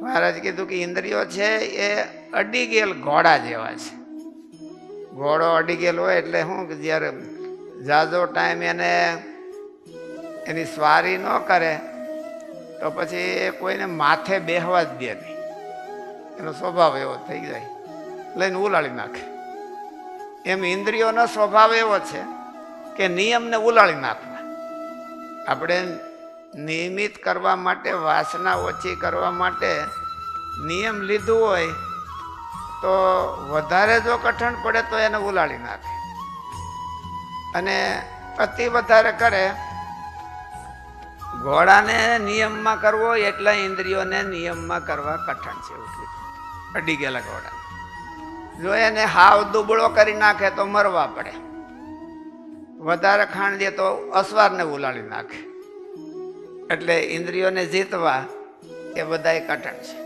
મહારાજ કીધું કે ઇન્દ્રિયો છે એ અડી ગયેલ ઘોડા જેવા છે. ઘોડો અડી ગયેલો હોય એટલે શું કે જ્યારે જાજો ટાઈમ એને એની સ્વારી ન કરે, તો પછી એ કોઈને માથે બેહવા જ દે નહીં. એનો સ્વભાવ એવો થઈ જાય. લઈને ઉલાળી નાખે. એમ ઇન્દ્રિયોનો સ્વભાવ એવો છે કે નિયમને ઉલાળી નાખવા. આપણે નિયમિત કરવા માટે, વાસના ઓછી કરવા માટે નિયમ લીધું હોય તો વધારે જો કઠણ પડે તો એને ઉલાળી નાખે. અને અતિ વધારે કરે, ઘોડાને નિયમમાં કરવો એટલા ઇન્દ્રિયોને નિયમમાં કરવા કઠણ છે અડી ગયેલા ઘોડા. જો એને હાવ દુબળો કરી નાખે તો મરવા પડે. વધારે ખાણ દે તો અસવારને ઉલાળી નાખે. એટલે ઇન્દ્રિયોને જીતવા એ બધાય કઠણ છે.